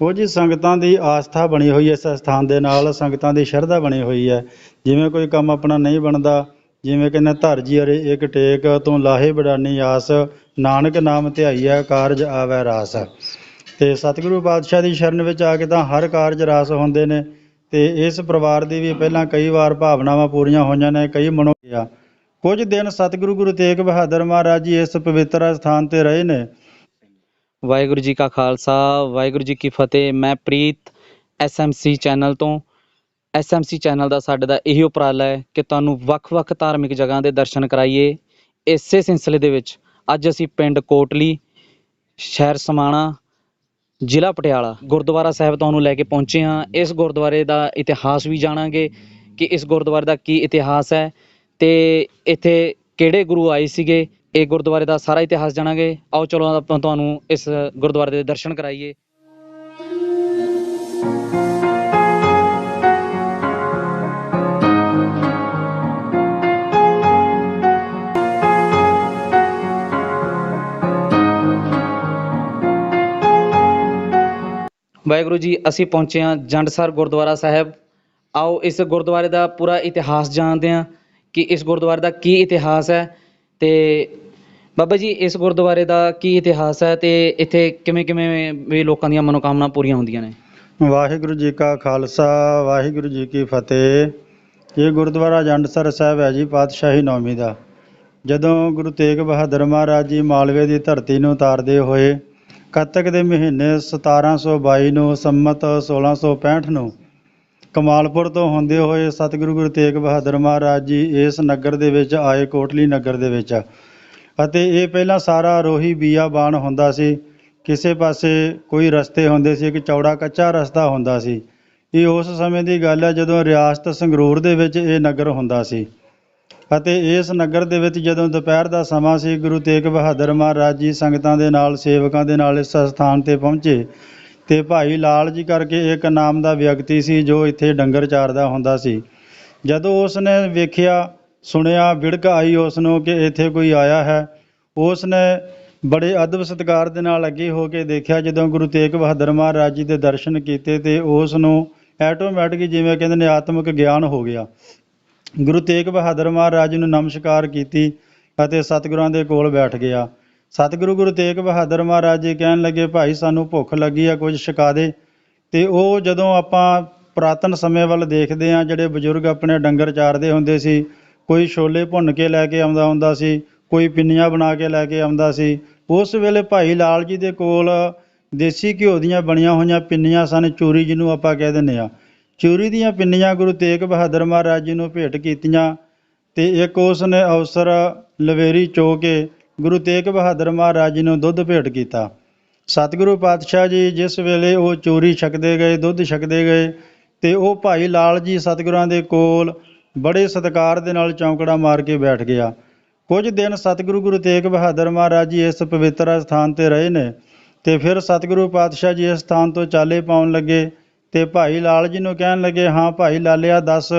ਉਹ ਜੀ ਸੰਗਤਾਂ ਦੀ ਆਸਥਾ ਬਣੀ ਹੋਈ ਹੈ ਇਸ ਸਥਾਨ ਦੇ ਨਾਲ, ਸੰਗਤਾਂ ਦੀ ਸ਼ਰਧਾ ਬਣੀ ਹੋਈ ਹੈ। ਜਿਵੇਂ ਕੋਈ ਕੰਮ ਆਪਣਾ ਨਹੀਂ ਬਣਦਾ, ਜਿਵੇਂ ਕਹਿੰਦੇ ਧਰ ਜੀ ਅਰੇ ਇੱਕ ਟੇਕ, ਤੋਂ ਲਾਹੇ ਬੜਾਨੀ ਆਸ, ਨਾਨਕ ਨਾਮ ਧਿਆਈਐ ਕਾਰਜ ਆਵੈ ਰਾਸ। ਤੇ ਸਤਿਗੁਰੂ ਪਾਤਸ਼ਾਹ ਦੀ ਸ਼ਰਨ ਵਿੱਚ ਆ ਕੇ ਤਾਂ ਹਰ ਕਾਰਜ ਰਾਸ ਹੁੰਦੇ ਨੇ ਤੇ ਇਸ ਪਰਿਵਾਰ ਦੀ ਵੀ ਪਹਿਲਾਂ ਕਈ ਵਾਰ ਭਾਵਨਾਵਾਂ ਪੂਰੀਆਂ ਹੋਈਆਂ ਨੇ, ਕਈ ਮਨੋ ਗਿਆ ਕੁਝ ਦਿਨ ਸਤਿਗੁਰੂ ਗੁਰੂ ਤੇਗ ਬਹਾਦਰ ਮਹਾਰਾਜ ਜੀ ਇਸ ਪਵਿੱਤਰ ਸਥਾਨ ਤੇ ਰਹੇ ਨੇ। ਵਾਹਿਗੁਰੂ ਜੀ ਕਾ ਖਾਲਸਾ, ਵਾਹਿਗੁਰੂ ਜੀ ਕੀ ਫਤਿਹ। ਮੈਂ ਪ੍ਰੀਤ ਐਸਐਮਸੀ ਚੈਨਲ ਤੋਂ। ਐਸਐਮਸੀ ਚੈਨਲ ਦਾ ਸਾਡੇ ਦਾ ਇਹੀ ਉਪਰਾਲਾ ਹੈ ਕਿ ਤੁਹਾਨੂੰ ਵੱਖ-ਵੱਖ ਧਾਰਮਿਕ ਜਗ੍ਹਾ ਦੇ ਦਰਸ਼ਨ ਕਰਾਈਏ। ਇਸੇ ਸਿਲਸਿਲੇ ਦੇ ਵਿੱਚ ਅੱਜ ਅਸੀਂ ਪਿੰਡ ਕੋਟਲੀ, ਸ਼ਹਿਰ ਸਮਾਣਾ, ਜ਼ਿਲ੍ਹਾ ਪਟਿਆਲਾ, ਗੁਰਦੁਆਰਾ ਸਾਹਿਬ ਤੁਹਾਨੂੰ ਲੈ ਕੇ ਪਹੁੰਚੇ ਹਾਂ। ਇਸ ਗੁਰਦੁਆਰੇ ਦਾ ਇਤਿਹਾਸ ਵੀ ਜਾਣਾਂਗੇ ਕਿ ਇਸ ਗੁਰਦੁਆਰੇ ਦਾ ਕੀ ਇਤਿਹਾਸ ਹੈ ਤੇ ਇੱਥੇ ਕਿਹੜੇ ਗੁਰੂ ਆਏ ਸੀਗੇ ਇਹ ਗੁਰਦੁਆਰੇ ਦਾ ਸਾਰਾ ਇਤਿਹਾਸ ਜਾਣਾਂਗੇ। ਆਓ ਚਲੋ ਆਪਾਂ ਤੁਹਾਨੂੰ ਇਸ ਗੁਰਦੁਆਰੇ ਦੇ ਦਰਸ਼ਨ ਕਰਾਈਏ। ਵਾਹਿਗੁਰੂ ਜੀ, ਅਸੀਂ ਪਹੁੰਚੇ ਹਾਂ ਜੰਡਸਰ ਗੁਰਦੁਆਰਾ ਸਾਹਿਬ। ਆਓ ਇਸ ਗੁਰਦੁਆਰੇ ਦਾ ਪੂਰਾ ਇਤਿਹਾਸ ਜਾਣਦੇ ਹਾਂ ਕਿ ਇਸ ਗੁਰਦੁਆਰੇ ਦਾ ਕੀ ਇਤਿਹਾਸ ਹੈ। ਤੇ ਬਾਬਾ ਜੀ, ਇਸ ਗੁਰਦੁਆਰੇ ਦਾ ਕੀ ਇਤਿਹਾਸ ਹੈ ਅਤੇ ਇੱਥੇ ਕਿਵੇਂ ਕਿਵੇਂ ਵੀ ਲੋਕਾਂ ਦੀਆਂ ਮਨੋਕਾਮਨਾ ਪੂਰੀਆਂ ਹੁੰਦੀਆਂ ਨੇ? ਵਾਹਿਗੁਰੂ ਜੀ ਕਾ ਖਾਲਸਾ, ਵਾਹਿਗੁਰੂ ਜੀ ਕੀ ਫਤਿਹ। ਇਹ ਗੁਰਦੁਆਰਾ ਜੰਡਸਰ ਸਾਹਿਬ ਹੈ ਜੀ, ਪਾਤਸ਼ਾਹੀ ਨੌਮੀ ਦਾ। ਜਦੋਂ ਗੁਰੂ ਤੇਗ ਬਹਾਦਰ ਮਹਾਰਾਜ ਜੀ ਮਾਲਵੇ ਦੀ ਧਰਤੀ ਨੂੰ ਉਤਾਰਦੇ ਹੋਏ ਕੱਤਕ ਦੇ ਮਹੀਨੇ 1722 ਨੂੰ, ਸੰਮਤ 1665 ਨੂੰ ਕਮਾਲਪੁਰ ਤੋਂ ਹੁੰਦੇ ਹੋਏ ਸਤਿਗੁਰੂ ਗੁਰੂ ਤੇਗ ਬਹਾਦਰ ਮਹਾਰਾਜ ਜੀ ਇਸ ਨਗਰ ਦੇ ਵਿੱਚ ਆਏ, ਕੋਟਲੀ ਨਗਰ ਦੇ ਵਿੱਚ। ਅਤੇ ਇਹ ਪਹਿਲਾਂ ਸਾਰਾ ਰੋਹੀ ਬੀਆਬਾਨ ਹੁੰਦਾ ਸੀ। ਕਿਸੇ ਪਾਸੇ ਕੋਈ ਰਸਤੇ ਹੁੰਦੇ ਸੀ, ਇੱਕ ਚੌੜਾ ਕੱਚਾ ਰਸਤਾ ਹੁੰਦਾ ਸੀ। ਇਹ ਉਸ ਸਮੇਂ ਦੀ ਗੱਲ ਹੈ ਜਦੋਂ ਰਿਆਸਤ ਸੰਗਰੂਰ ਦੇ ਵਿੱਚ ਇਹ ਨਗਰ ਹੁੰਦਾ ਸੀ। ਅਤੇ ਇਸ ਨਗਰ ਦੇ ਵਿੱਚ ਜਦੋਂ ਦੁਪਹਿਰ ਦਾ ਸਮਾਂ ਸੀ, ਗੁਰੂ ਤੇਗ ਬਹਾਦਰ ਮਹਾਰਾਜ ਜੀ ਸੰਗਤਾਂ ਦੇ ਨਾਲ, ਸੇਵਕਾਂ ਦੇ ਨਾਲ ਇਸ ਸਥਾਨ ਤੇ ਪਹੁੰਚੇ। ਤੇ ਭਾਈ ਲਾਲ ਜੀ ਕਰਕੇ ਇੱਕ ਨਾਮ ਦਾ ਵਿਅਕਤੀ ਸੀ ਜੋ ਇੱਥੇ ਡੰਗਰ ਚਾਰਦਾ ਹੁੰਦਾ ਸੀ। ਜਦੋਂ ਉਸ ਨੇ ਵੇਖਿਆ, ਸੁਣਿਆ, ਵਿੜਕ ਆਈ ਉਸ ਨੂੰ ਕਿ ਇੱਥੇ ਕੋਈ ਆਇਆ ਹੈ ਉਸ ਨੇ ਬੜੇ ਅਦਬ ਸਤਿਕਾਰ ਦੇ ਨਾਲ ਅੱਗੇ ਹੋ ਕੇ ਦੇਖਿਆ। ਜਦੋਂ ਗੁਰੂ ਤੇਗ ਬਹਾਦਰ ਮਹਾਰਾਜ ਜੀ ਦੇ ਦਰਸ਼ਨ ਕੀਤੇ ਤੇ ਉਸ ਨੂੰ ਆਟੋਮੈਟਿਕ ਜਿਵੇਂ ਕਹਿੰਦੇ ਨੇ ਆਤਮਿਕ ਗਿਆਨ ਹੋ ਗਿਆ। ਗੁਰੂ ਤੇਗ ਬਹਾਦਰ ਮਹਾਰਾਜ ਜੀ ਨੂੰ ਨਮਸਕਾਰ ਕੀਤੀ ਅਤੇ ਸਤਿਗੁਰਾਂ ਦੇ ਕੋਲ ਬੈਠ ਗਿਆ। ਸਤਿਗੁਰੂ ਗੁਰੂ ਤੇਗ ਬਹਾਦਰ ਮਹਾਰਾਜ ਜੀ ਕਹਿਣ ਲੱਗੇ, ਭਾਈ, ਸਾਨੂੰ ਭੁੱਖ ਲੱਗੀ ਆ, ਕੁਝ ਛਕਾ ਦੇ। ਤੇ ਉਹ ਜਦੋਂ ਆਪਾਂ ਪੁਰਾਤਨ ਸਮੇਂ ਵੱਲ ਦੇਖਦੇ ਆ ਜਿਹੜੇ ਬਜ਼ੁਰਗ ਆਪਣੇ ਡੰਗਰ ਚਾਰਦੇ ਹੁੰਦੇ ਸੀ, ਕੋਈ ਛੋਲੇ ਭੁੰਨ ਕੇ ਲੈ ਕੇ ਆਉਂਦਾ ਹੁੰਦਾ ਸੀ, ਕੋਈ ਪਿੰਨੀਆਂ ਬਣਾ ਕੇ ਲੈ ਕੇ ਆਉਂਦਾ ਸੀ, ਉਸ ਵੇਲੇ ਭਾਈ ਲਾਲ ਜੀ ਦੇ ਕੋਲ ਦੇਸੀ ਘਿਓ ਦੀਆਂ ਬਣੀਆਂ ਹੋਈਆਂ ਪਿੰਨੀਆਂ ਸਨ, ਚੂਰੀ ਜਿਹਨੂੰ ਆਪਾਂ ਕਹਿ ਦਿੰਦੇ ਆ ਚੂਰੀ ਦੀਆਂ ਪਿੰਨੀਆਂ ਗੁਰੂ ਤੇਗ ਬਹਾਦਰ ਮਹਾਰਾਜ ਜੀ ਨੂੰ ਭੇਟ ਕੀਤੀਆਂ ਤੇ ਇੱਕ ਉਸ ਨੇ ਅਵਸਰ ਲਵੇਰੀ ਚੋ ਕੇ ਗੁਰੂ ਤੇਗ ਬਹਾਦਰ ਮਹਾਰਾਜ ਜੀ ਨੂੰ ਦੁੱਧ ਭੇਟ ਕੀਤਾ। ਸਤਿਗੁਰੂ ਪਾਤਸ਼ਾਹ ਜੀ ਜਿਸ ਵੇਲੇ ਉਹ ਚੋਰੀ ਛਕਦੇ ਗਏ, ਦੁੱਧ ਛਕਦੇ ਗਏ, ਤੇ ਉਹ ਭਾਈ ਲਾਲ ਜੀ ਸਤਿਗੁਰਾਂ ਦੇ ਕੋਲ ਬੜੇ ਸਤਿਕਾਰ ਦੇ ਨਾਲ ਚੌਂਕੜਾ ਮਾਰ ਕੇ ਬੈਠ ਗਿਆ। ਕੁਝ ਦਿਨ ਸਤਿਗੁਰੂ ਗੁਰੂ ਤੇਗ ਬਹਾਦਰ ਮਹਾਰਾਜ ਜੀ ਇਸ ਪਵਿੱਤਰ ਸਥਾਨ ਤੇ ਰਹੇ ਨੇ, ਤੇ ਫਿਰ ਸਤਿਗੁਰੂ ਪਾਤਸ਼ਾਹ ਜੀ ਇਸ ਸਥਾਨ ਤੋਂ ਚਾਲੇ ਪਾਉਣ ਲੱਗੇ, ਤੇ ਭਾਈ ਲਾਲ ਜੀ ਨੂੰ ਕਹਿਣ ਲੱਗੇ, ਹਾਂ ਭਾਈ ਲਾਲਿਆ, ਦੱਸ,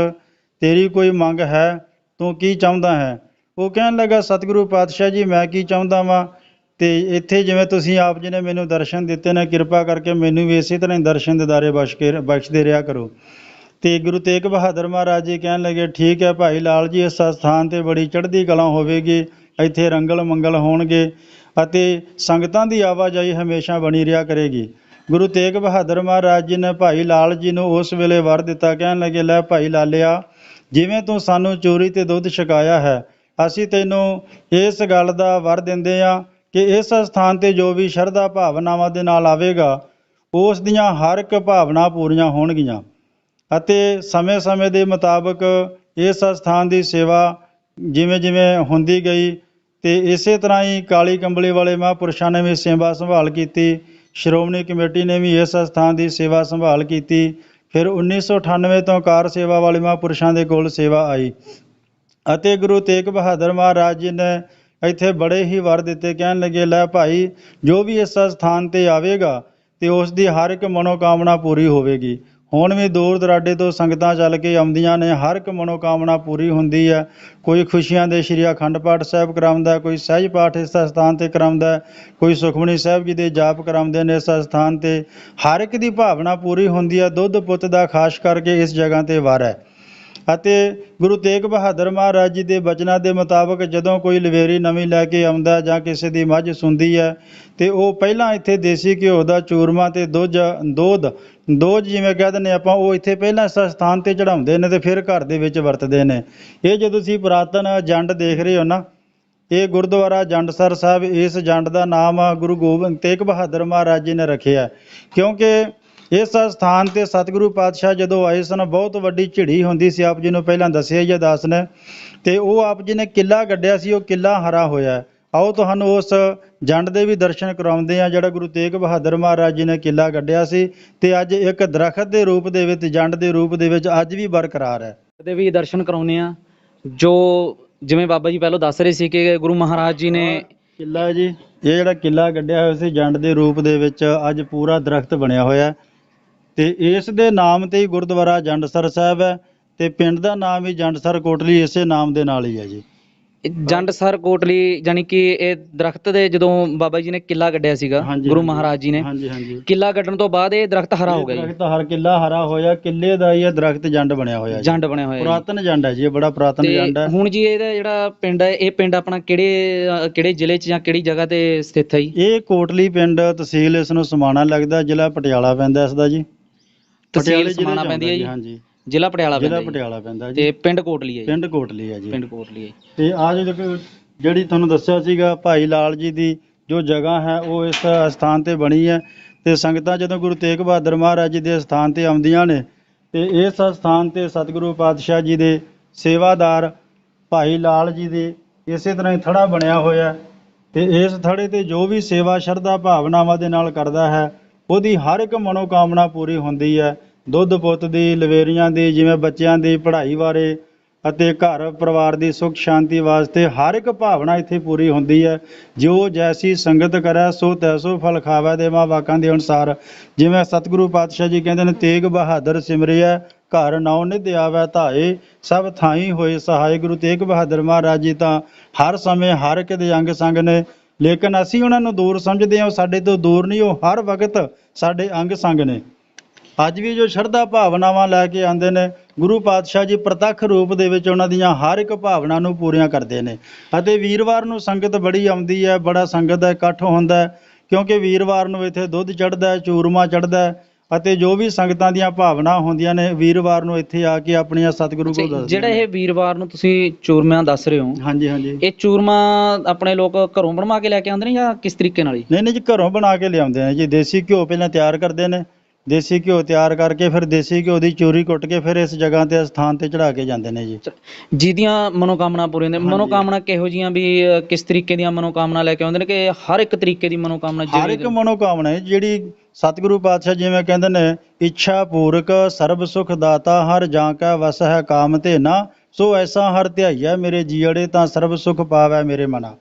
ਤੇਰੀ ਕੋਈ ਮੰਗ ਹੈ? ਤੂੰ ਕੀ ਚਾਹੁੰਦਾ ਹੈ? ਉਹ ਕਹਿਣ ਲੱਗਾ, ਸਤਿਗੁਰੂ ਪਾਤਸ਼ਾਹ ਜੀ, ਮੈਂ ਕੀ ਚਾਹੁੰਦਾ ਵਾਂ? ਤੇ ਇੱਥੇ ਜਿਵੇਂ ਤੁਸੀਂ ਆਪ ਜੀ ਨੇ ਮੈਨੂੰ ਦਰਸ਼ਨ ਦਿੱਤੇ ਨੇ, ਕਿਰਪਾ ਕਰਕੇ ਮੈਨੂੰ ਵੀ ਇਸੇ ਤਰ੍ਹਾਂ ਹੀ ਦਰਸ਼ਨ ਦਿਦਾਰੇ ਬਖਸ਼ ਕੇ, ਬਖਸ਼ਦੇ ਰਿਹਾ ਕਰੋ। ਤੇ ਗੁਰੂ ਤੇਗ ਬਹਾਦਰ ਮਹਾਰਾਜ ਜੀ ਕਹਿਣ ਲੱਗੇ, ਠੀਕ ਹੈ ਭਾਈ ਲਾਲ ਜੀ, ਇਸ ਸਥਾਨ ਤੇ ਬੜੀ ਚੜ੍ਹਦੀ ਕਲਾ ਹੋਵੇਗੀ, ਇੱਥੇ ਰੰਗਲ ਮੰਗਲ ਹੋਣਗੇ ਅਤੇ ਸੰਗਤਾਂ ਦੀ ਆਵਾਜਾਈ ਹਮੇਸ਼ਾ ਬਣੀ ਰਿਹਾ ਕਰੇਗੀ। ਗੁਰੂ ਤੇਗ ਬਹਾਦਰ ਮਹਾਰਾਜ ਜੀ ਨੇ ਭਾਈ ਲਾਲ ਜੀ ਨੂੰ ਉਸ ਵੇਲੇ ਵਰ ਦਿੱਤਾ, ਕਹਿਣ ਲੱਗੇ, ਲੈ ਭਾਈ ਲਾਲਿਆ, ਜਿਵੇਂ ਤੂੰ ਸਾਨੂੰ ਚੋਰੀ ਤੇ ਦੁੱਧ ਛਕਾਇਆ ਹੈ ਅਸੀਂ ਤੈਨੂੰ ਇਸ ਗੱਲ ਦਾ ਵਰ ਦਿੰਦੇ ਹਾਂ ਕਿ ਇਸ ਸਥਾਨ ਤੇ ਜੋ ਵੀ ਸ਼ਰਧਾ ਭਾਵਨਾਵਾਂ ਦੇ ਨਾਲ ਆਵੇਗਾ, ਉਸ ਦੀਆਂ ਹਰ ਇੱਕ ਭਾਵਨਾ ਪੂਰੀਆਂ ਹੋਣਗੀਆਂ। ਅਤੇ ਸਮੇਂ-ਸਮੇਂ ਦੇ ਮੁਤਾਬਕ ਇਸ ਸਥਾਨ ਦੀ ਸੇਵਾ ਜਿਵੇਂ ਜਿਵੇਂ ਹੁੰਦੀ ਗਈ ਤੇ ਇਸੇ ਤਰ੍ਹਾਂ ਹੀ ਕਾਲੀ ਕੰਬਲੀ ਵਾਲੇ ਮਹਾਂਪੁਰਸ਼ਾਂ ਨੇ ਵੀ ਸੇਵਾ ਸੰਭਾਲ ਕੀਤੀ, ਸ਼੍ਰੋਮਣੀ ਕਮੇਟੀ ਨੇ ਵੀ ਇਸ ਸਥਾਨ ਦੀ ਸੇਵਾ ਸੰਭਾਲ ਕੀਤੀ। ਫਿਰ 1998 ਤੋਂ ਕਾਰ ਸੇਵਾ ਵਾਲੇ ਮਹਾਂਪੁਰਸ਼ਾਂ ਦੇ ਕੋਲ ਸੇਵਾ ਆਈ। ਅਤੇ ਗੁਰੂ ਤੇਗ ਬਹਾਦਰ ਮਹਾਰਾਜ ਜੀ ਨੇ ਇੱਥੇ ਬੜੇ ਹੀ ਵਰ ਦਿੱਤੇ, ਕਹਿਣ ਲੱਗੇ, ਲੈ ਭਾਈ, ਜੋ ਵੀ ਇਸ ਸਥਾਨ ਤੇ ਆਵੇਗਾ ਤੇ ਉਸ ਦੀ ਹਰ ਇੱਕ ਮਨੋਕਾਮਨਾ ਪੂਰੀ ਹੋਵੇਗੀ। ਹੁਣ ਵੀ ਦੂਰ ਦਰਾਡੇ ਤੋਂ ਸੰਗਤਾਂ ਚੱਲ ਕੇ ਆਉਂਦੀਆਂ ਨੇ, ਹਰ ਇੱਕ ਮਨੋਕਾਮਨਾ ਪੂਰੀ ਹੁੰਦੀ ਹੈ। ਕੋਈ ਖੁਸ਼ੀਆਂ ਦੇ ਸ਼੍ਰੀ ਅਖੰਡ ਪਾਠ ਸਾਹਿਬ ਕਰਾਉਂਦਾ ਕੋਈ ਸਹਿਜ ਪਾਠ ਇਸ ਸਥਾਨ ਤੇ ਕਰਾਉਂਦਾ ਕੋਈ ਸੁਖਮਨੀ ਸਾਹਿਬ ਜੀ ਦੇ ਜਾਪ ਕਰਾਉਂਦੇ ਨੇ ਇਸ ਸਥਾਨ ਤੇ। ਹਰ ਇੱਕ ਦੀ ਭਾਵਨਾ ਪੂਰੀ ਹੁੰਦੀ ਹੈ, ਦੁੱਧ ਪੁੱਤ ਦਾ ਖਾਸ ਕਰਕੇ ਇਸ ਜਗ੍ਹਾ ਤੇ ਵਾਰ ਹੈ। ਅਤੇ ਗੁਰੂ ਤੇਗ ਬਹਾਦਰ ਮਹਾਰਾਜ ਜੀ ਦੇ ਬਚਨਾਂ ਦੇ ਮੁਤਾਬਕ ਜਦੋਂ ਕੋਈ ਲਵੇਰੀ ਨਵੀਂ ਲੈ ਕੇ ਆਉਂਦਾ ਜਾਂ ਕਿਸੇ ਦੀ ਮੱਝ ਸੁੰਦੀ ਹੈ, ਤੇ ਉਹ ਪਹਿਲਾਂ ਇੱਥੇ ਦੇਸੀ ਘਿਓ ਦਾ ਚੂਰਮਾ ਤੇ ਦੁੱਧ ਦੁੱਧ ਦੋਜ ਜਿਵੇਂ ਕਹਿ ਦਿੰਦੇ ਆਪਾਂ, ਉਹ ਇੱਥੇ ਪਹਿਲਾਂ ਇਸ ਸਥਾਨ ਤੇ ਚੜਾਉਂਦੇ ਨੇ ਤੇ ਫਿਰ ਘਰ ਦੇ ਵਿੱਚ ਵਰਤਦੇ ਨੇ। ਇਹ ਜੇ ਤੁਸੀਂ ਪੁਰਾਤਨ ਜੰਡ ਦੇਖ ਰਹੇ ਹੋ ਨਾ, ਇਹ ਗੁਰਦੁਆਰਾ ਜੰਡਸਰ ਸਾਹਿਬ, ਇਸ ਜੰਡ ਦਾ ਨਾਮ ਗੁਰੂ ਗੋਬਿੰਦ, ਤੇਗ ਬਹਾਦਰ ਮਹਾਰਾਜ ਜੀ ਨੇ ਰੱਖਿਆ। ਕਿਉਂਕਿ ਇਸ ਸਥਾਨ ਤੇ ਸਤਿਗੁਰੂ ਪਾਤਸ਼ਾਹ ਜਦੋਂ ਆਏ ਸਨ ਬਹੁਤ ਵੱਡੀ ਝਿੜੀ ਹੁੰਦੀ ਸੀ ਆਪ ਜੀ ਨੂੰ ਪਹਿਲਾਂ ਦੱਸਿਆ ਹੈ ਦਾਸ ਨੇ। ਤੇ ਉਹ ਆਪ ਜੀ ਨੇ ਕਿਲਾ ਗੱਡਿਆ ਸੀ ਉਹ ਕਿਲਾ ਹਰਾ ਹੋਇਆ। ਆਓ ਤੁਹਾਨੂੰ ਉਸ ਜੰਡ ਦੇ ਵੀ ਦਰਸ਼ਨ ਕਰਾਉਂਦੇ ਆ ਜਿਹੜਾ ਗੁਰੂ ਤੇਗ ਬਹਾਦਰ ਮਹਾਰਾਜ ਜੀ ਨੇ ਕਿਲਾ ਗੱਡਿਆ ਸੀ ਤੇ ਅੱਜ ਇੱਕ ਦਰਖਤ ਦੇ ਰੂਪ ਦੇ ਵਿੱਚ ਜੰਡ ਦੇ ਰੂਪ ਦੇ ਵਿੱਚ ਅੱਜ ਵੀ ਬਰਕਰਾਰ ਹੈ। ਦੇ ਵੀ ਦਰਸ਼ਨ ਕਰਾਉਨੇ ਆ ਜੋ ਜਿਵੇਂ ਬਾਬਾ ਜੀ ਪਹਿਲਾਂ ਦੱਸ ਰਹੇ ਸੀ ਕਿ ਗੁਰੂ ਮਹਾਰਾਜ ਜੀ ਨੇ ਕਿਲਾ ਜੀ ਇਹ ਜਿਹੜਾ ਕਿਲਾ ਗੱਡਿਆ ਹੋਇਆ ਸੀ ਜੰਡ ਦੇ ਰੂਪ ਦੇ ਵਿੱਚ ਅੱਜ ਪੂਰਾ ਦਰਖਤ ਬਣਿਆ ਹੋਇਆ ਹੈ। ਤੇ ਇਸ ਦੇ ਨਾਮ ਤੇ ਹੀ ਗੁਰਦੁਆਰਾ ਜੰਡਸਰ ਸਾਹਿਬ ਹੈ ਤੇ ਪਿੰਡ ਦਾ ਨਾਮ ਵੀ ਜੰਡਸਰ ਕੋਟਲੀ ਇਸੇ ਨਾਮ ਦੇ ਨਾਲ ਹੀ ਹੈ ਜੀ। ਜੰਡਸਰ ਕੋਟਲੀ ਯਾਨੀ ਕਿ ਇਹ ਦਰਖਤ ਦੇ ਜਦੋਂ ਬਾਬਾ ਜੀ ਨੇ ਕਿਲਾ ਗੱਡਿਆ ਸੀਗਾ ਹਾਂਜੀ, ਗੁਰੂ ਹਾਂਜੀ। ਮਹਾਰਾਜ ਜੀ ਨੇ। ਹਾਂਜੀ ਹਾਂਜੀ। ਕਿਲਾ ਗੱਡਣ ਤੋਂ ਬਾਅਦ ਇਹ ਦਰਖਤ ਹਰਾ ਹੋ ਗਿਆ ਜੀ। ਦਰਖਤ ਹਰ ਕਿਲਾ ਹਰਾ ਹੋਇਆ ਕਿਲੇ ਦਾ ਹੀ ਇਹ ਦਰਖਤ ਜੰਡ ਬਣਿਆ ਹੋਇਆ ਜੀ। ਜੰਡ ਬਣਿਆ ਹੋਇਆ ਜੀ। ਪੁਰਾਤਨ ਜੰਡ ਹੈ ਜੀ ਇਹ ਬੜਾ ਪੁਰਾਤਨ ਜੰਡ ਤੇ ਹੈ। ਹੁਣ ਜੀ ਇਹਦਾ ਜਿਹੜਾ ਪਿੰਡ ਹੈ ਇਹ ਪਿੰਡ ਆਪਣਾ ਕਿਹੜੇ ਕਿਹੜੇ ਜ਼ਿਲ੍ਹੇ 'ਚ ਜਾਂ ਕਿਹੜੀ ਜਗ੍ਹਾ ਤੇ ਸਥਿਤ ਹੈ ਜੀ? ਇਹ ਕੋਟਲੀ ਪਿੰਡ ਤਹਿਸੀਲ ਇਸ ਨੂੰ ਸਮਾਣਾ ਲੱਗਦਾ ਜ਼ਿਲ੍ਹਾ ਪਟਿਆਲਾ ਪੈਂਦਾ ਇਸ ਦਾ ਜੀ। ਤਹਿਸੀਲ ਪਟਿਆਲੇ ਜ਼ਿਲ੍ਹੇ ਸਮਾਣਾ ਚ ਪੈਂਦੀ ਹੈ ਜੀ? ਆਉਂਦਾ ਹਾਂਜੀ। ਜ਼ਿਲ੍ਹਾ ਪਟਿਆਲਾ ਜ਼ਿਲ੍ਹਾ ਪੈਂਦਾ ਜੀ। ਪਟਿਆਲਾ ਪੈਂਦਾ ਜੀ। ਤੇ ਪਿੰਡ ਕੋਟਲੀ ਹੈ ਜੀ। ਪਿੰਡ ਕੋਟਲੀ ਹੈ ਜੀ। ਪਿੰਡ ਕੋਟਲੀ ਹੈ ਜੀ। ਤੇ ਆ ਜੋ ਦੇਖੋ ਜਿਹੜੀ ਤੁਹਾਨੂੰ ਦੱਸਿਆ ਸੀਗਾ ਭਾਈ ਲਾਲ ਜੀ ਦੀ ਜੋ ਜਗ੍ਹਾ ਹੈ ਉਹ ਇਸ ਸਥਾਨ ਤੇ ਬਣੀ ਹੈ। ਤੇ ਸੰਗਤਾਂ ਜਦੋਂ ਗੁਰੂ ਤੇਗ ਬਹਾਦਰ ਮਹਾਰਾਜ ਜੀ ਦੇ ਸਥਾਨ ਤੇ ਆਉਂਦੀਆਂ ਨੇ ਤੇ ਇਸ ਸਥਾਨ ਤੇ ਸਤਿਗੁਰੂ ਪਾਤਸ਼ਾਹ ਜੀ ਦੇ ਸੇਵਾਦਾਰ ਭਾਈ ਲਾਲ ਜੀ ਦੇ ਇਸੇ ਤਰ੍ਹਾਂ ਹੀ ਥੜਾ ਬਣਿਆ ਹੋਇਆ ਹੈ। ਤੇ ਇਸ ਥੜੇ ਤੇ ਜੋ ਵੀ ਸੇਵਾ ਸ਼ਰਧਾ ਭਾਵਨਾਵਾਂ ਦੇ ਨਾਲ ਕਰਦਾ ਹੈ ਉਹਦੀ ਹਰ ਇੱਕ ਮਨੋਕਾਮਨਾ ਪੂਰੀ ਹੁੰਦੀ ਹੈ। ਦੁੱਧ ਪੁੱਤ ਦੀ, ਲਵੇਰੀਆਂ ਦੀ, ਜਿਵੇਂ ਬੱਚਿਆਂ ਦੀ ਪੜ੍ਹਾਈ ਬਾਰੇ ਅਤੇ ਘਰ ਪਰਿਵਾਰ ਦੀ ਸੁਖ ਸ਼ਾਂਤੀ ਵਾਸਤੇ ਹਰ ਇੱਕ ਭਾਵਨਾ ਇੱਥੇ ਪੂਰੀ ਹੁੰਦੀ ਹੈ। ਜੋ ਜੈਸੀ ਸੰਗਤ ਕਰੈ, ਸੋ ਤੈਸੋ ਫਲ ਖਾਵੈ ਦੇ ਮਾ ਵਾਕਾਂ ਦੇ ਅਨੁਸਾਰ। ਜਿਵੇਂ ਸਤਿਗੁਰੂ ਪਾਤਸ਼ਾਹ ਜੀ ਕਹਿੰਦੇ ਨੇ, ਤੇਗ ਬਹਾਦਰ ਸਿਮਰਿਆ ਘਰ ਨੌ ਨਿਧ ਆਵੈ ਧਾਏ, ਸਭ ਥਾਈ ਹੋਏ ਸਹਾਈ ਗੁਰੂ ਤੇਗ ਬਹਾਦਰ ਮਹਾਰਾਜ ਜੀ ਤਾਂ ਹਰ ਸਮੇਂ ਹਰ ਇੱਕ ਦੇ ਅੰਗ ਸੰਗ ਨੇ ਲੇਕਿਨ ਅਸੀਂ ਉਹਨਾਂ ਨੂੰ ਦੂਰ ਸਮਝਦੇ ਹਾਂ, ਉਹ ਸਾਡੇ ਤੋਂ ਦੂਰ ਨਹੀਂ, ਉਹ ਹਰ ਵਕਤ ਸਾਡੇ ਅੰਗ ਸੰਗ ਨੇ। ਅੱਜ ਵੀ ਜੋ ਸ਼ਰਧਾ ਭਾਵਨਾਵਾਂ ਲੈ ਕੇ ਆਉਂਦੇ ਨੇ, ਗੁਰੂ ਪਾਤਸ਼ਾਹ ਜੀ ਪ੍ਰਤੱਖ ਰੂਪ ਦੇ ਵਿੱਚ ਉਹਨਾਂ ਦੀਆਂ ਹਰ ਇੱਕ ਭਾਵਨਾ ਨੂੰ ਪੂਰੀਆਂ ਕਰਦੇ ਨੇ। ਅਤੇ ਵੀਰਵਾਰ ਨੂੰ ਸੰਗਤ ਬੜੀ ਆਉਂਦੀ ਹੈ, ਬੜਾ ਸੰਗਤ ਦਾ ਇਕੱਠ ਹੁੰਦਾ ਕਿਉਂਕਿ ਵੀਰਵਾਰ ਨੂੰ ਇੱਥੇ ਦੁੱਧ ਚੜ੍ਹਦਾ ਚੂਰਮਾ ਚੜ੍ਹਦਾ ਅਤੇ ਜੋ ਵੀ ਸੰਗਤਾਂ ਦੀਆਂ ਭਾਵਨਾ ਹੁੰਦੀਆਂ ਨੇ ਵੀਰਵਾਰ ਨੂੰ ਇੱਥੇ ਆ ਕੇ ਆਪਣੀਆਂ ਸਤਿਗੁਰੂ ਕੋਲ ਦੱਸਦੀਆਂ ਜਿਹੜਾ ਨੇ। ਇਹ ਵੀਰਵਾਰ ਨੂੰ ਤੁਸੀਂ ਚੂਰਮਿਆਂ ਦੱਸ ਰਹੇ ਹੋ ਹਾਂਜੀ ਹਾਂਜੀ। ਇਹ ਚੂਰਮਾ ਆਪਣੇ ਲੋਕ ਘਰੋਂ ਬਣਵਾ ਕੇ ਲੈ ਕੇ ਆਉਂਦੇ ਨੇ ਜਾਂ ਕਿਸ ਤਰੀਕੇ ਨਾਲ ਜੀ? ਨਹੀਂ ਨਹੀਂ ਜੀ ਘਰੋਂ ਬਣਾ ਕੇ ਲਿਆਉਂਦੇ ਨੇ ਜੀ। ਦੇਸੀ ਘਿਓ ਪਹਿਲਾਂ ਤਿਆਰ ਕਰਦੇ ਨੇ। ਦੇਸੀ ਘਿਓ ਤਿਆਰ ਕਰਕੇ ਫਿਰ ਦੇਸੀ ਘਿਓ ਦੀ ਚੂਰੀ ਕੁੱਟ ਕੇ ਫਿਰ ਇਸ ਜਗ੍ਹਾ ਤੇ ਸਥਾਨ ਤੇ ਚੜਾ ਕੇ ਜਾਂਦੇ ਨੇ ਜੀ। ਜਿਹਦੀਆਂ ਮਨੋਕਾਮਨਾ ਪੂਰੀਆਂ ਹਾਂਜੀ। ਮਨੋਕਾਮਨਾ ਕਿਹੋ ਜੀਆਂ ਵੀ ਕਿਸ ਤਰੀਕੇ ਦੀਆਂ ਮਨੋਕਾਮਨਾ ਲੈ ਕੇ ਆਉਂਦੇ ਨੇ ਕਿ ਹਰ ਇੱਕ ਤਰੀਕੇ ਦੀ ਮਨੋਕਾਮਨਾ ਹਰ ਇੱਕ ਮਨੋਕਾਮਨਾ ਹੈ ਜਿਹੜੀ ਸਤਿਗੁਰੂ ਪਾਤਸ਼ਾਹ ਜਿਵੇਂ ਕਹਿੰਦੇ ਨੇ, ਇੱਛਾ ਪੂਰਕ ਸਰਬ ਸੁਖ ਦਾਤਾ ਹਰ ਜਾਂ ਕਾ ਵਸ ਹੈ ਕਾਮ ਤੇ ਨਾ ਸੋ ਐਸਾ ਹਰ ਧਿਆਈਆ ਮੇਰੇ ਜੀੜੇ ਤਾਂ ਸਰਬ ਸੁਖ ਪਾਵੈ ਮੇਰੇ ਮਨਾ।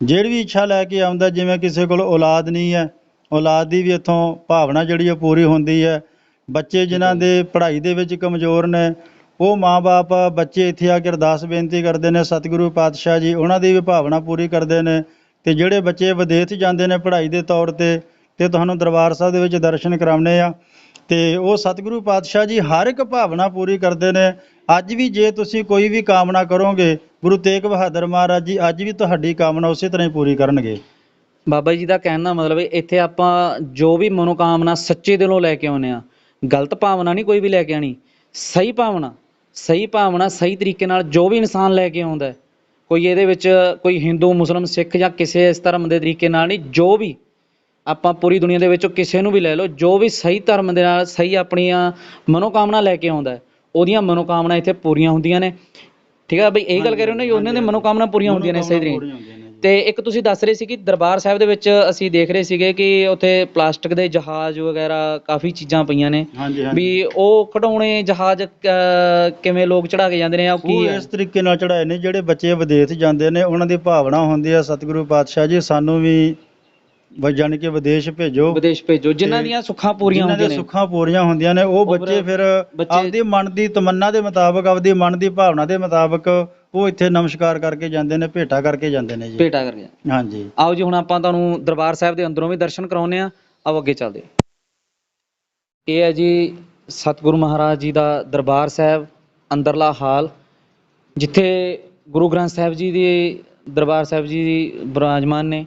ਜਿਹੜੀ ਵੀ ਇੱਛਾ ਲੈ ਕੇ ਆਉਂਦਾ, ਜਿਵੇਂ ਕਿਸੇ ਕੋਲ ਔਲਾਦ ਨਹੀਂ ਹੈ ਔਲਾਦ ਦੀ ਵੀ ਇੱਥੋਂ ਭਾਵਨਾ ਜਿਹੜੀ ਹੈ ਪੂਰੀ ਹੁੰਦੀ ਹੈ ਬੱਚੇ ਜਿਨ੍ਹਾਂ ਦੇ ਪੜ੍ਹਾਈ ਦੇ ਵਿੱਚ ਕਮਜ਼ੋਰ ਨੇ, ਉਹ ਮਾਪੇ ਬੱਚੇ ਇੱਥੇ ਆ ਕੇ ਅਰਦਾਸ ਬੇਨਤੀ ਕਰਦੇ ਨੇ, ਸਤਿਗੁਰੂ ਪਾਤਸ਼ਾਹ ਜੀ, ਉਹਨਾਂ ਦੀ ਵੀ ਭਾਵਨਾ ਪੂਰੀ ਕਰਦੇ ਨੇ। ਤੇ ਜਿਹੜੇ ਬੱਚੇ ਵਿਦੇਸ਼ ਜਾਂਦੇ ਨੇ ਪੜ੍ਹਾਈ ਦੇ ਤੌਰ ਤੇ ਤੇ ਤੁਹਾਨੂੰ ਦਰਬਾਰ ਸਾਹਿਬ ਦੇ ਵਿੱਚ ਦਰਸ਼ਨ ਕਰਾਉਣੇ ਆ। ਤੇ ਉਹ ਸਤਿਗੁਰੂ ਪਾਤਸ਼ਾਹ ਜੀ ਹਰ ਇੱਕ ਭਾਵਨਾ ਪੂਰੀ ਕਰਦੇ ਨੇ। ਅੱਜ ਵੀ ਜੇ ਤੁਸੀਂ ਕੋਈ ਵੀ ਕਾਮਨਾ ਕਰੋਗੇ, ਗੁਰੂ ਤੇਗ ਬਹਾਦਰ ਮਹਾਰਾਜ ਜੀ ਅੱਜ ਵੀ ਤੁਹਾਡੀ ਕਾਮਨਾ ਉਸੇ ਤਰ੍ਹਾਂ ਹੀ ਪੂਰੀ ਕਰਨਗੇ। ਬਾਬਾ ਜੀ ਦਾ ਕਹਿਣ ਦਾ ਮਤਲਬ ਇੱਥੇ ਆਪਾਂ ਜੋ ਵੀ ਮਨੋਕਾਮਨਾ ਸੱਚੇ ਦਿਲੋਂ ਲੈ ਕੇ ਆਉਂਦੇ ਆ, ਗਲਤ ਭਾਵਨਾ ਨਹੀਂ ਕੋਈ ਵੀ ਲੈ ਕੇ ਆਣੀ ਸਹੀ ਭਾਵਨਾ ਸਹੀ ਭਾਵਨਾ ਸਹੀ ਤਰੀਕੇ ਨਾਲ ਜੋ ਵੀ ਇਨਸਾਨ ਲੈ ਕੇ ਆਉਂਦਾ ਕੋਈ ਇਹਦੇ ਵਿੱਚ ਕੋਈ ਹਿੰਦੂ, ਮੁਸਲਮ, ਸਿੱਖ ਜਾਂ ਕਿਸੇ ਇਸ ਧਰਮ ਦੇ ਤਰੀਕੇ ਨਾਲ ਨਹੀਂ, ਜੋ ਵੀ ਆਪਾਂ ਪੂਰੀ ਦੁਨੀਆ ਦੇ ਵਿੱਚੋਂ ਕਿਸੇ ਨੂੰ ਵੀ ਲੈ ਲਓ ਜੋ ਵੀ ਸਹੀ ਧਰਮ ਦੇ ਨਾਲ ਸਹੀ ਆਪਣੀਆਂ ਮਨੋਕਾਮਨਾ ਲੈ ਕੇ ਆਉਂਦਾ ਉਹਦੀਆਂ ਮਨੋਕਾਮਨਾ ਇੱਥੇ ਪੂਰੀਆਂ ਹੁੰਦੀਆਂ ਨੇ। ਠੀਕ ਹੈ ਬਈ ਇਹ ਗੱਲ ਕਰ ਰਹੇ ਹੋ ਨਾ ਜੀ, ਉਹਨਾਂ ਦੀਆਂ ਮਨੋਕਾਮਨਾ ਪੂਰੀਆਂ ਹੁੰਦੀਆਂ ਨੇ ਸਹੀ ਤਰੀਕੇ। ਤੇ ਇੱਕ ਤੁਸੀਂ ਦੱਸ ਰਹੇ ਸੀ ਕਿ ਦਰਬਾਰ ਸਾਹਿਬ ਦੇ ਵਿੱਚ ਅਸੀਂ ਦੇਖ ਰਹੇ ਸੀਗੇ ਕਿ ਉੱਥੇ ਪਲਾਸਟਿਕ ਦੇ ਜਹਾਜ਼ ਵਗੈਰਾ ਕਾਫੀ ਚੀਜ਼ਾਂ ਪਈਆਂ ਨੇ। ਵੀ ਉਹ ਖਿਡੌਣੇ ਜਹਾਜ਼ ਕਿਵੇਂ ਲੋਕ ਚੜਾ ਕੇ ਜਾਂਦੇ ਨੇ ਆ ਉਹ ਕੀ ਇਸ ਤਰੀਕੇ ਨਾਲ ਚੜਾਏ ਨੇ ਜਿਹੜੇ ਬੱਚੇ ਵਿਦੇਸ਼ ਜਾਂਦੇ ਨੇ ਉਹਨਾਂ ਦੀ ਭਾਵਨਾ ਹੁੰਦੀ ਹੈ ਸਤਿਗੁਰੂ ਪਾਤਸ਼ਾਹ ਜੀ ਸਾਨੂੰ ਵੀ ਬ- ਜਾਣੀ ਕਿ ਵਿਦੇਸ਼ ਭੇਜੋ। ਵਿਦੇਸ਼ ਭੇਜੋ ਜਿਨ੍ਹਾਂ ਦੀਆਂ ਸੁੱਖਾਂ ਪੂਰੀਆਂ ਜਿਨ੍ਹਾਂ ਹੁੰਦੀਆਂ ਦੀਆਂ ਨੇ। ਸੁੱਖਾਂ ਪੂਰੀਆਂ ਹੁੰਦੀਆਂ ਨੇ ਉਹ ਉਹ ਬੱਚੇ ਫਿਰ- ਫਿਰ ਬੱਚੇ- ਆਪਦੀ ਮਨ ਦੀ ਤਮੰਨਾ ਦੇ ਮੁਤਾਬਕ ਆਪਦੀ ਮਨ ਦੀ ਭਾਵਨਾ ਦੇ ਮੁਤਾਬਕ ਉਹ ਇੱਥੇ ਨਮਸਕਾਰ ਕਰਕੇ ਜਾਂਦੇ ਨੇ ਭੇਟਾ ਕਰਕੇ ਜਾਂਦੇ ਨੇ ਜੀ। ਭੇਟਾ ਕਰਕੇ ਹਾਂਜੀ। ਆਓ ਜੀ ਹੁਣ ਆਪਾਂ ਤੁਹਾਨੂੰ ਦਰਬਾਰ ਸਾਹਿਬ ਦੇ ਅੰਦਰੋਂ ਵੀ ਦਰਸ਼ਨ ਕਰਾਉਂਦੇ ਆ ਆਓ ਅੱਗੇ ਚੱਲਦੇ ਹਾਂ। ਇਹ ਹੈ ਜੀ ਸਤਿਗੁਰੂ ਮਹਾਰਾਜ ਜੀ ਦਾ ਦਰਬਾਰ ਸਾਹਿਬ ਅੰਦਰਲਾ ਹਾਲ ਜਿੱਥੇ ਗੁਰੂ ਗ੍ਰੰਥ ਸਾਹਿਬ ਜੀ ਦੀ ਦਰਬਾਰ ਸਾਹਿਬ ਜੀ ਦੀ ਬਿਰਾਜਮਾਨ ਨੇ।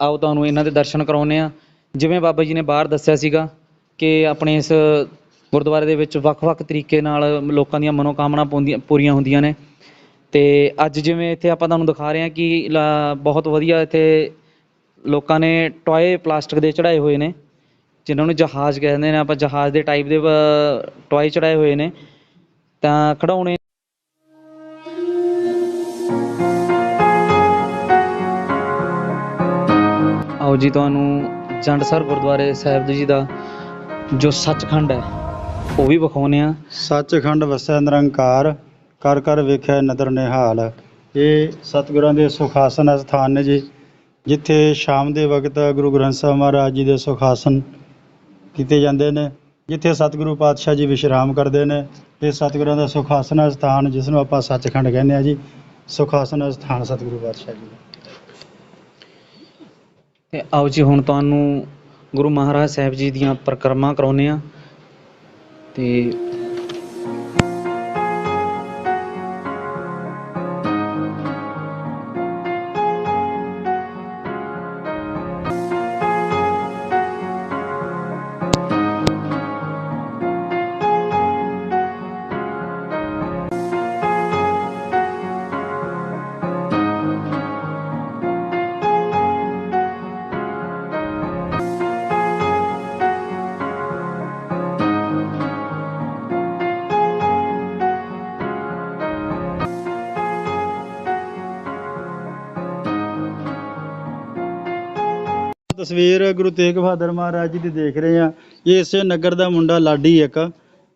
ਆਓ ਤੁਹਾਨੂੰ ਇਹਨਾਂ ਦੇ ਦਰਸ਼ਨ ਕਰਾਉਂਦੇ ਆ ਜਿਵੇਂ ਬਾਬਾ ਜੀ ਨੇ ਬਾਹਰ ਦੱਸਿਆ ਸੀਗਾ ਕਿ ਆਪਣੇ ਇਸ ਗੁਰਦੁਆਰੇ ਦੇ ਵਿੱਚ ਵੱਖ-ਵੱਖ ਤਰੀਕੇ ਨਾਲ ਲੋਕਾਂ ਦੀਆਂ ਮਨੋਕਾਮਨਾ ਪੂੰਦੀਆਂ- ਪੂਰੀਆਂ ਹੁੰਦੀਆਂ ਨੇ। ਤੇ ਅੱਜ ਜਿਵੇਂ ਇੱਥੇ ਆਪਾਂ ਤੁਹਾਨੂੰ ਦਿਖਾ ਰਹੇ ਹਾਂ ਕਿ ਲਾ- ਬਹੁਤ ਵਧੀਆ ਇੱਥੇ ਲੋਕਾਂ ਨੇ ਟੋਏ ਪਲਾਸਟਿਕ ਦੇ ਚੜਾਏ ਹੋਏ ਨੇ, ਜਿਨ੍ਹਾਂ ਨੂੰ ਜਹਾਜ਼ ਕਹਿੰਦੇ ਨੇ। ਆਪਾਂ ਜਹਾਜ਼ ਦੇ ਟਾਈਪ ਦੇ ਟੋਏ ਚੜਾਏ ਹੋਏ ਨੇ। ਤਾਂ ਖਿਡੌਣੇ ਜੀ ਤੁਹਾਨੂੰ ਜੰਡਸਰ ਗੁਰਦੁਆਰੇ ਸਾਹਿਬ ਜੀ ਦਾ ਜੋ ਸੱਚਖੰਡ ਹੈ, ਉਹ ਵੀ ਵਿਖਾਉਂਦੇ ਆ ਸੱਚਖੰਡ ਵਸੈ ਨਿਰੰਕਾਰ, ਕਰ ਕਰ ਵੇਖਿਆ ਨਦਰ ਨਿਹਾਲ। ਇਹ ਸਤਿਗੁਰਾਂ ਦੇ ਸੁਖਾਸਨ ਸਥਾਨ ਨੇ ਜੀ, ਜਿੱਥੇ ਸ਼ਾਮ ਦੇ ਵਕਤ ਗੁਰੂ ਗ੍ਰੰਥ ਸਾਹਿਬ ਮਹਾਰਾਜ ਜੀ ਦੇ ਸੁਖਾਸਨ ਕੀਤੇ ਜਾਂਦੇ ਨੇ, ਜਿੱਥੇ ਸਤਿਗੁਰੂ ਪਾਤਸ਼ਾਹ ਜੀ ਵਿਸ਼ਰਾਮ ਕਰਦੇ ਨੇ, ਇਹ ਸਤਿਗੁਰਾਂ ਦਾ ਸੁਖਾਸਨ ਸਥਾਨ ਜਿਸ ਨੂੰ ਆਪਾਂ ਸੱਚਖੰਡ ਕਹਿੰਦੇ ਆ ਜੀ, ਸੁਖਾਸਨ ਸਥਾਨ ਸਤਿਗੁਰੂ ਪਾਤਸ਼ਾਹ ਜੀ ਦਾ। ਤੇ ਆਓ ਜੀ ਹੁਣ ਤੁਹਾਨੂੰ ਗੁਰੂ ਮਹਾਰਾਜ ਸਾਹਿਬ ਜੀ ਦੀਆਂ ਪਰਿਕਰਮਾ ਕਰਾਉਂਦੇ ਆ ਤੇ ਤਸਵੀਰ ਗੁਰੂ ਤੇਗ ਬਹਾਦਰ ਮਹਾਰਾਜ ਜੀ ਦੀ ਦੇਖ ਰਹੇ ਆ ਇਹ ਇਸੇ ਨਗਰ ਦਾ ਮੁੰਡਾ ਲਾਡੀ ਇੱਕ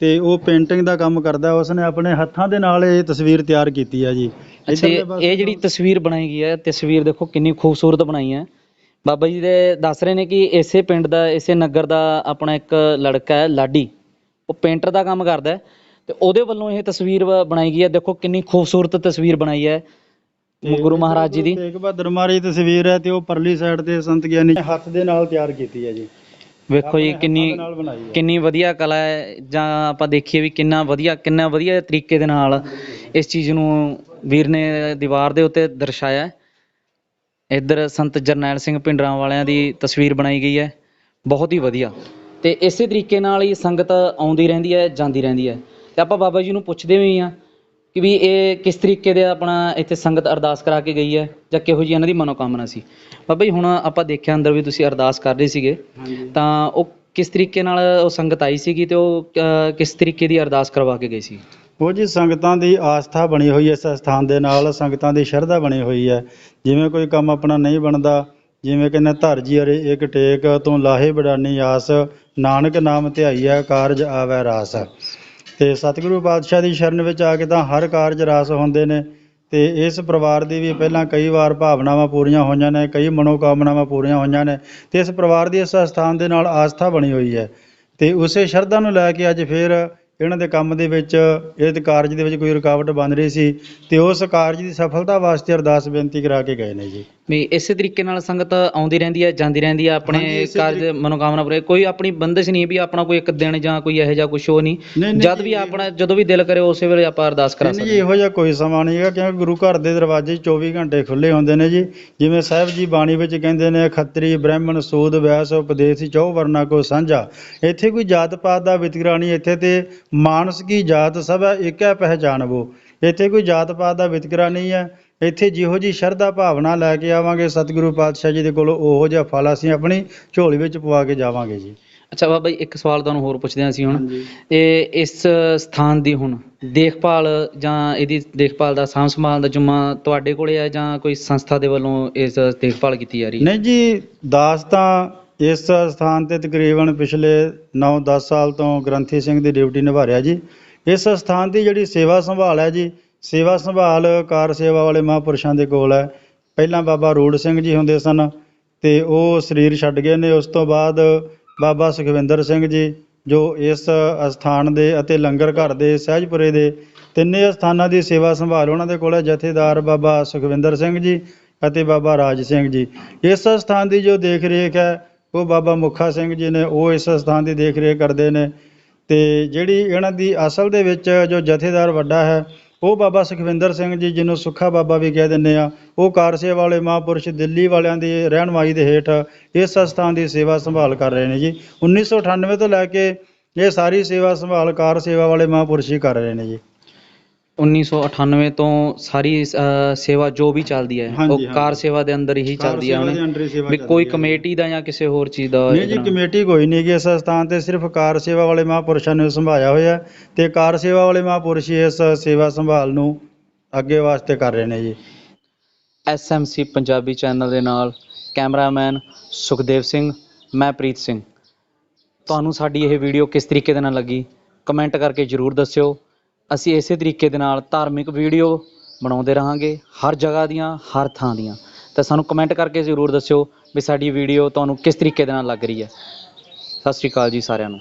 ਤੇ ਉਹ ਪੇਂਟਿੰਗ ਦਾ ਕੰਮ ਕਰਦਾ। ਉਸਨੇ ਆਪਣੇ ਹੱਥਾਂ ਦੇ ਨਾਲ ਇਹ ਤਸਵੀਰ ਤਿਆਰ ਕੀਤੀ ਆ ਜੀ। ਅੱਛਾ ਇੱਧਰਲੇ ਇਹ ਪਾਸੇ ਇਹ ਜਿਹੜੀ ਤਸਵੀਰ ਬਣਾਈ ਗਈ ਹੈ ਤਸਵੀਰ ਦੇਖੋ ਕਿੰਨੀ ਖੂਬਸੂਰਤ ਬਣਾਈ ਹੈ ਬਾਬਾ ਜੀ ਦੇ ਦੱਸ ਰਹੇ ਨੇ ਕਿ ਇਸੇ ਪਿੰਡ ਦਾ ਇਸੇ ਨਗਰ ਦਾ ਆਪਣਾ ਇੱਕ ਲੜਕਾ ਹੈ ਲਾਡੀ। ਉਹ ਪੇਂਟਰ ਦਾ ਕੰਮ ਕਰਦਾ ਹੈ ਤੇ ਉਹਦੇ ਵੱਲੋਂ ਇਹ ਤਸਵੀਰ ਬ- ਬਣਾਈ ਗਈ ਹੈ ਦੇਖੋ ਕਿੰਨੀ ਖੂਬਸੂਰਤ ਤਸਵੀਰ ਬਣਾਈ ਹੈ ਗੁਰੂ ਮਹਾਰਾਜ ਜੀ ਦੀ। ਤੇਗ ਬਹਾਦਰ ਦੀ ਤਸਵੀਰ ਹੈ ਤੇ ਉਹ ਪਰਲੀ ਸਾਈਡ ਤੇ ਸੰਤ ਗਿਆਨੀ ਹੱਥ ਦੇ ਨਾਲ ਤਿਆਰ ਕੀਤੀ ਹੈ ਜੀ। ਵੇਖੋ ਜੀ ਕਿੰਨੀ ਹੱਥਾਂ ਦੇ ਨਾਲ ਬਣਾਈ ਹੈ। ਕਿੰਨੀ ਵਧੀਆ ਕਲਾ ਹੈ ਜਾਂ ਆਪਾਂ ਦੇਖੀਏ ਵੀ ਕਿੰਨਾ ਵਧੀਆ ਕਿੰਨਾ ਵਧੀਆ ਤਰੀਕੇ ਦੇ ਨਾਲ ਇਸ ਚੀਜ਼ ਨੂੰ ਵੀਰ ਨੇ ਦੀਵਾਰ ਦੇ ਉੱਤੇ ਦਰਸਾਇਆ ਹੈ। ਇੱਧਰ ਸੰਤ ਜਰਨੈਲ ਸਿੰਘ ਪਿੰਡਰਾਂ ਵਾਲਿਆਂ ਦੀ ਤਸਵੀਰ ਬਣਾਈ ਗਈ ਹੈ। ਬਹੁਤ ਹੀ ਵਧੀਆ। ਤੇ ਇਸੇ ਤਰੀਕੇ ਨਾਲ ਹੀ ਸੰਗਤ ਆਉਂਦੀ ਰਹਿੰਦੀ ਹੈ ਜਾਂਦੀ ਰਹਿੰਦੀ ਹੈ। ਤੇ ਆਪਾਂ ਬਾਬਾ ਜੀ ਨੂੰ ਪੁੱਛਦੇ ਵੀ ਹਾਂ ਕਿ ਵੀ ਇਹ ਕਿਸ ਤਰੀਕੇ ਦੇ ਆਪਣਾ ਇੱਥੇ ਸੰਗਤ ਅਰਦਾਸ ਕਰਾ ਕੇ ਗਈ ਹੈ ਜਾਂ ਕਿਹੋ ਜਿਹੀ ਇਹਨਾਂ ਦੀ ਮਨੋਕਾਮਨਾ ਸੀ? ਬਾਬਾ ਜੀ ਹੁਣ ਆਪਾਂ ਦੇਖਿਆ ਅੰਦਰ ਵੀ ਤੁਸੀਂ ਅਰਦਾਸ ਕਰ ਰਹੇ ਸੀਗੇ ਤਾਂ ਉਹ ਕਿਸ ਤਰੀਕੇ ਨਾਲ ਉਹ ਸੰਗਤ ਆਈ ਸੀਗੀ ਤੇ ਉਹ ਅਹ, ਕਿਸ ਤਰੀਕੇ ਦੀ ਅਰਦਾਸ ਕਰਵਾ ਕੇ ਗਈ ਸੀ? ਉਹ ਜੀ ਸੰਗਤਾਂ ਦੀ ਆਸਥਾ ਬਣੀ ਹੋਈ ਹੈ ਇਸ ਸਥਾਨ ਦੇ ਨਾਲ ਸੰਗਤਾਂ ਦੀ ਸ਼ਰਧਾ ਬਣੀ ਹੋਈ ਹੈ। ਜਿਵੇਂ ਕੋਈ ਕੰਮ ਆਪਣਾ ਨਹੀਂ ਬਣਦਾ ਜਿਵੇਂ ਕਹਿੰਦੇ ਧਰ ਜੀ ਅਰੇ ਇੱਕ ਟੇਕ ਤੂੰ ਲਾਹੇ ਬੜਾਨੀ ਆਸ ਨਾਨਕ ਨਾਮ ਧਿਆਈਐ ਕਾਰਜ ਆਵੈ ਰਾਸ। ਅਤੇ ਸਤਿਗੁਰੂ ਪਾਤਸ਼ਾਹ ਦੀ ਸ਼ਰਨ ਵਿੱਚ ਆ ਕੇ ਤਾਂ ਹਰ ਕਾਰਜ ਰਾਸ ਹੁੰਦੇ ਨੇ ਅਤੇ ਇਸ ਪਰਿਵਾਰ ਦੀ ਵੀ ਪਹਿਲਾਂ ਕਈ ਵਾਰ ਭਾਵਨਾਵਾਂ ਪੂਰੀਆਂ ਹੋਈਆਂ ਨੇ, ਕਈ ਮਨੋਕਾਮਨਾਵਾਂ ਪੂਰੀਆਂ ਹੋਈਆਂ ਨੇ ਅਤੇ ਇਸ ਪਰਿਵਾਰ ਦੀ ਇਸ ਅਸਥਾਨ ਦੇ ਨਾਲ ਆਸਥਾ ਬਣੀ ਹੋਈ ਹੈ ਅਤੇ ਉਸੇ ਸ਼ਰਧਾ ਨੂੰ ਲੈ ਕੇ ਅੱਜ ਫਿਰ ਇਹਨਾਂ ਦੇ ਕੰਮ ਦੇ ਵਿੱਚ ਇਹ ਕਾਰਜ ਦੇ ਵਿੱਚ ਕੋਈ ਰੁਕਾਵਟ ਬਣ ਰਹੀ ਸੀ ਤੇ ਉਸ ਕਾਰਜ ਦੀ ਸਫਲਤਾ ਵਾਸਤੇ ਅਰਦਾਸ ਬੇਨਤੀ ਕਰਾ ਕੇ ਗਏ ਨੇ ਜੀ। ਵੀ ਇਸੇ ਤਰੀਕੇ ਨਾਲ ਸੰਗਤ ਆਉਂਦੀ ਰਹਿੰਦੀ ਹੈ ਜਾਂਦੀ ਰਹਿੰਦੀ ਹੈ ਆਪਣੇ ਇਸੇ ਕਾਰਜ ਮਨੋਕਾਮਨਾ ਪੂਰੇ। ਕੋਈ ਆਪਣੀ ਬੰਦਿਸ਼ ਨਹੀਂ ਵੀ ਆਪਣਾ ਕੋਈ ਇੱਕ ਦਿਨ ਜਾਂ ਕੋਈ ਇਹੋ ਜਿਹਾ ਕੁਛ ਉਹ ਨਹੀਂ। ਨਹੀਂ, ਨਹੀਂ ਜਦ ਵੀ ਆਪਣਾ ਜਦੋਂ ਵੀ ਦਿਲ ਕਰੇ ਉਸੇ ਵੇਲੇ ਆਪਾਂ ਅਰਦਾਸ ਕਰਾ ਨਹੀਂ ਸਕਦੇ ਜੀ ਇਹੋ ਜਿਹਾ ਕੋਈ ਸਮਾਂ ਨਹੀਂ ਹੈਗਾ ਕਿਉਂਕਿ ਗੁਰੂ ਘਰ ਦੇ ਦਰਵਾਜ਼ੇ 24 ਘੰਟੇ ਖੁੱਲੇ ਹੁੰਦੇ ਨੇ ਜੀ। ਜਿਵੇਂ ਸਾਹਿਬ ਜੀ ਬਾਣੀ ਵਿੱਚ ਕਹਿੰਦੇ ਨੇ ਖੱਤਰੀ ਬ੍ਰਾਹਮਣ ਸੂਦ ਵੈਸ ਉਪਦੇਸੀ ਚੌ ਵਰਨਾ ਕੋ ਸਾਂਝਾ। ਇੱਥੇ ਕੋਈ ਜਾਤ ਪਾਤ ਦਾ ਵਿਤਕਰਾ ਨਹੀਂ ਇੱਥੇ ਤੇ ਮਾਨਸ ਕੀ ਜਾਤ ਸਭ ਹੈ ਏਕੈ ਪਹਿਚਾਨਬੋ ਇੱਥੇ ਕੋਈ ਜਾਤ ਪਾਤ ਦਾ ਵਿਤਕਰਾ ਨਹੀਂ ਹੈ। ਇੱਥੇ ਜਿਹੋ ਜੀ ਸ਼ਰਧਾ ਭਾਵਨਾ ਲੈ ਕੇ ਆਵਾਂਗੇ ਸਤਿਗੁਰੂ ਪਾਤਸ਼ਾਹ ਜੀ ਦੇ ਕੋਲੋਂ ਉਹੋ ਜਿਹਾ ਫਲ ਅਸੀਂ ਆਪਣੀ ਝੋਲੀ ਵਿੱਚ ਪਵਾ ਕੇ ਜਾਵਾਂਗੇ ਜੀ। ਅੱਛਾ ਬਾਬਾ ਜੀ ਇੱਕ ਸਵਾਲ ਤੁਹਾਨੂੰ ਹੋਰ ਪੁੱਛਦੇ ਹਾਂ ਅਸੀਂ ਹੁਣ। ਤੇ ਇਸ ਸਥਾਨ ਦੀ ਹੁਣ ਦੇਖਭਾਲ ਜਾਂ ਇਹਦੀ ਦੇਖਭਾਲ ਦਾ ਸਾਂਭ ਸੰਭਾਲ ਦਾ ਜੁਮਾ ਤੁਹਾਡੇ ਕੋਲੇ ਹੈ ਜਾਂ ਕੋਈ ਸੰਸਥਾ ਦੇ ਵੱਲੋਂ ਇਸ ਦੇਖਭਾਲ ਕੀਤੀ ਜਾ ਰਹੀ ਹੈ? ਨਹੀਂ ਜੀ ਦਾਸ ਤਾਂ ਇਸ ਸਥਾਨ ਤੇ ਤਕਰੀਬਨ ਪਿਛਲੇ ਨੌ ਦਸ ਸਾਲ ਤੋਂ ਗ੍ਰੰਥੀ ਸਿੰਘ ਦੀ ਡਿਊਟੀ ਨਿਭਾ ਰਿਹਾ ਜੀ। ਇਸ ਸਥਾਨ ਦੀ ਜਿਹੜੀ ਸੇਵਾ ਸੰਭਾਲ ਹੈ ਜੀ, ਸੇਵਾ ਸੰਭਾਲ ਕਾਰ ਸੇਵਾ ਵਾਲੇ ਮਹਾਂਪੁਰਸ਼ਾਂ ਦੇ ਕੋਲ ਹੈ। ਪਹਿਲਾਂ ਬਾਬਾ ਰੂੜ ਸਿੰਘ ਜੀ ਹੁੰਦੇ ਸਨ ਤੇ ਉਹ ਸਰੀਰ ਛੱਡ ਗਏ ਨੇ। ਉਸ ਤੋਂ ਬਾਅਦ ਬਾਬਾ ਸੁਖਵਿੰਦਰ ਸਿੰਘ ਜੀ, ਜੋ ਇਸ ਅਸਥਾਨ ਦੇ ਅਤੇ ਲੰਗਰ ਘਰ ਦੇ ਸਹਿਜਪੁਰੇ ਦੇ ਤਿੰਨੇ ਅਸਥਾਨਾਂ ਦੀ ਸੇਵਾ ਸੰਭਾਲ ਉਹਨਾਂ ਦੇ ਕੋਲ ਹੈ, ਜਥੇਦਾਰ ਬਾਬਾ ਸੁਖਵਿੰਦਰ ਸਿੰਘ ਜੀ ਅਤੇ ਬਾਬਾ ਰਾਜ ਸਿੰਘ ਜੀ। ਇਸ ਸਥਾਨ ਦੀ ਜੋ ਦੇਖ ਰੇਖ ਹੈ ਉਹ ਬਾਬਾ ਮੁੱਖਾ ਸਿੰਘ ਜੀ ਨੇ, ਉਹ ਇਸ ਸਥਾਨ ਦੀ ਦੇਖ ਰੇਖ ਕਰਦੇ ਨੇ ਤੇ ਜਿਹੜੀ ਇਹਨਾਂ ਦੀ ਅਸਲ ਦੇ ਵਿੱਚ ਜੋ ਜਥੇਦਾਰ ਵੱਡਾ ਹੈ, ਉਹ ਬਾਬਾ ਸੁਖਵਿੰਦਰ ਸਿੰਘ ਜੀ, ਜਿਹਨੂੰ ਸੁੱਖਾ ਬਾਬਾ ਵੀ ਕਹਿ ਦਿੰਦੇ ਆ, ਉਹ ਕਾਰਸੇ ਵਾਲੇ ਮਹਾਂਪੁਰਸ਼ ਦਿੱਲੀ ਵਾਲਿਆਂ ਦੀ ਰਹਿਨਮਾਈ ਦੇ ਹੇਠ ਇਸ ਸਥਾਨ ਦੀ ਸੇਵਾ ਸੰਭਾਲ ਕਰ ਰਹੇ ਨੇ ਜੀ। 1998 ਤੋਂ ਲੈ ਕੇ ਇਹ ਸਾਰੀ ਸੇਵਾ ਸੰਭਾਲ ਕਾਰ ਸੇਵਾ ਵਾਲੇ ਮਹਾਂਪੁਰਸ਼ ਹੀ ਕਰ ਰਹੇ ਨੇ ਜੀ। 1998 ਤੋਂ ਸਾਰੀ ਸੇਵਾ ਜੋ ਵੀ ਚੱਲਦੀ ਹੈ ਹਾਂਜੀ, ਉਹ। ਕਾਰ ਸੇਵਾ ਦੇ ਅੰਦਰ ਹੀ ਕਾਰ ਚੱਲਦੀ ਹੈ ਸੇਵਾ ਦੇ ਉਹਨੇ ਅੰਡਰ ਹੀ ਸੇਵਾ ਵੀ ਚੱਲਦੀ ਕੋਈ ਹੈ। ਕਮੇਟੀ ਦਾ ਜਾਂ ਕਿਸੇ ਹੋਰ ਚੀਜ਼ ਦਾ ਨਹੀਂ ਇਹਦੇ ਜੀ ਨਾਲ? ਕਮੇਟੀ ਕੋਈ ਨਹੀਂ ਗੀ ਇਸ ਸਥਾਨ ਤੇ ਸਿਰਫ ਕਾਰ ਸੇਵਾ ਵਾਲੇ ਮਹਾਂਪੁਰਸ਼ਾਂ ਨੇ ਸੰਭਾਲਿਆ ਹੋਇਆ ਤੇ ਕਾਰ ਸੇਵਾ ਵਾਲੇ ਮਹਾਂਪੁਰਸ਼ ਹੀ ਇਸ ਸੇਵਾ ਸੰਭਾਲ ਨੂੰ ਅੱਗੇ ਵਾਸਤੇ ਕਰ ਰਹੇ ਨੇ ਜੀ ਐਸਐਮਸੀ ਪੰਜਾਬੀ ਚੈਨਲ ਦੇ ਨਾਲ ਕੈਮਰਾਮੈਨ ਸੁਖਦੇਵ ਸਿੰਘ ਮੈਂ ਪ੍ਰੀਤ ਸਿੰਘ ਤੁਹਾਨੂੰ ਸਾਡੀ ਇਹ ਵੀਡੀਓ ਕਿਸ ਤਰੀਕੇ ਦੇ ਨਾਲ ਲੱਗੀ ਕਮੈਂਟ ਕਰਕੇ ਜਰੂਰ ਦੱਸਿਓ ਅਸੀਂ ਇਸੇ ਤਰੀਕੇ ਦੇ ਨਾਲ ਧਾਰਮਿਕ ਵੀਡੀਓ ਬਣਾਉਂਦੇ ਰਹਾਂਗੇ, ਹਰ ਜਗ੍ਹਾ ਦੀਆਂ, ਹਰ ਥਾਂ ਦੀਆਂ। ਤਾਂ ਸਾਨੂੰ ਕਮੈਂਟ ਕਰਕੇ ਜਰੂਰ ਦੱਸਿਓ ਵੀ ਸਾਡੀ ਵੀਡੀਓ ਤੁਹਾਨੂੰ ਕਿਸ ਤਰੀਕੇ ਦੇ ਨਾਲ ਲੱਗ ਰਹੀ ਹੈ। ਸਤਿ ਸ਼੍ਰੀ ਅਕਾਲ ਜੀ ਸਾਰਿਆਂ ਨੂੰ।